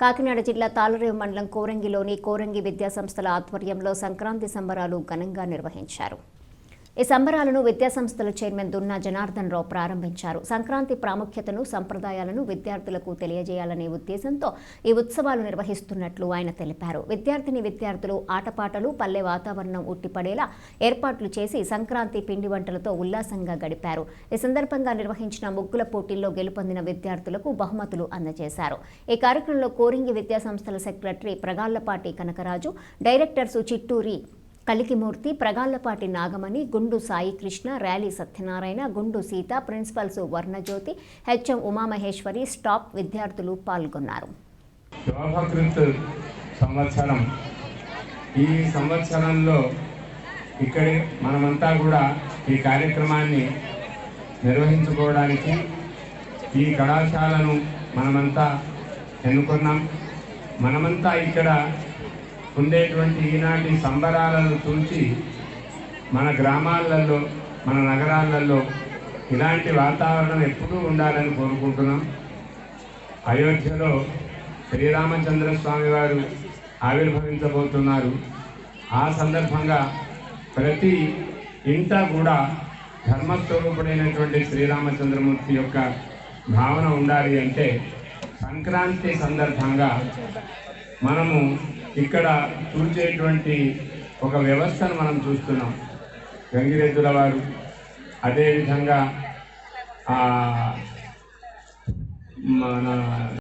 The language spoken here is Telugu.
కాకినాడ జిల్లా తాళరేవు మండలం కోరంగిలోని కోరంగి విద్యా సంస్థల ఆధ్వర్యంలో సంక్రాంతి సంబరాలు ఘనంగా నిర్వహించారు. ఈ సంబరాలను విద్యాసంస్థల చైర్మన్ దున్నా జనార్దన్ రావు ప్రారంభించారు. సంక్రాంతి ప్రాముఖ్యతను సంప్రదాయాలను విద్యార్థులకు తెలియజేయాలనే ఉద్దేశంతో ఈ ఉత్సవాలు నిర్వహిస్తున్నట్లు ఆయన తెలిపారు. విద్యార్థిని విద్యార్థులు ఆటపాటలు పల్లె వాతావరణం ఉట్టిపడేలా ఏర్పాట్లు చేసి సంక్రాంతి పిండి వంటలతో ఉల్లాసంగా గడిపారు. ఈ సందర్భంగా నిర్వహించిన ముగ్గుల పోటీల్లో గెలుపొందిన విద్యార్థులకు బహుమతులు అందజేశారు. ఈ కార్యక్రమంలో కోరింగి విద్యాసంస్థల secretary Pragallapati Kanakaraju directors Chitturi Kalikimurthy Pragallapati Nagamani Gundu Sai Krishna Ryali Satyanarayana Gundu Seetha principals Varnajyothi HM Umamaheswari staff విద్యార్థులు పాల్గొన్నారు. సంవత్సరం. ఈ సంవత్సరంలో ఇక్కడే మనమంతా కూడా ఈ కార్యక్రమాన్ని నిర్వహించుకోవడానికి ఈ కళాశాలను మనమంతా ఎన్నుకున్నాం. మనమంతా ఇక్కడ ఉండేటువంటి ఈనాటి సంబరాలను చూసి మన గ్రామాలలో మన నగరాలలో ఇలాంటి వాతావరణం ఎప్పుడూ ఉండాలని కోరుకుంటున్నాం. అయోధ్యలో శ్రీరామచంద్ర స్వామి వారు ఆవిర్భవించబోతున్నారు. ఆ సందర్భంగా ప్రతి ఇంట కూడా ధర్మస్వరూపుడైనటువంటి శ్రీరామచంద్రమూర్తి యొక్క భావన ఉండాలి అంటే సంక్రాంతి సందర్భంగా మనము ఇక్కడ చూసేటువంటి ఒక వ్యవస్థను మనం చూస్తున్నాం. గంగిరెద్దుల వారు. అదేవిధంగా మన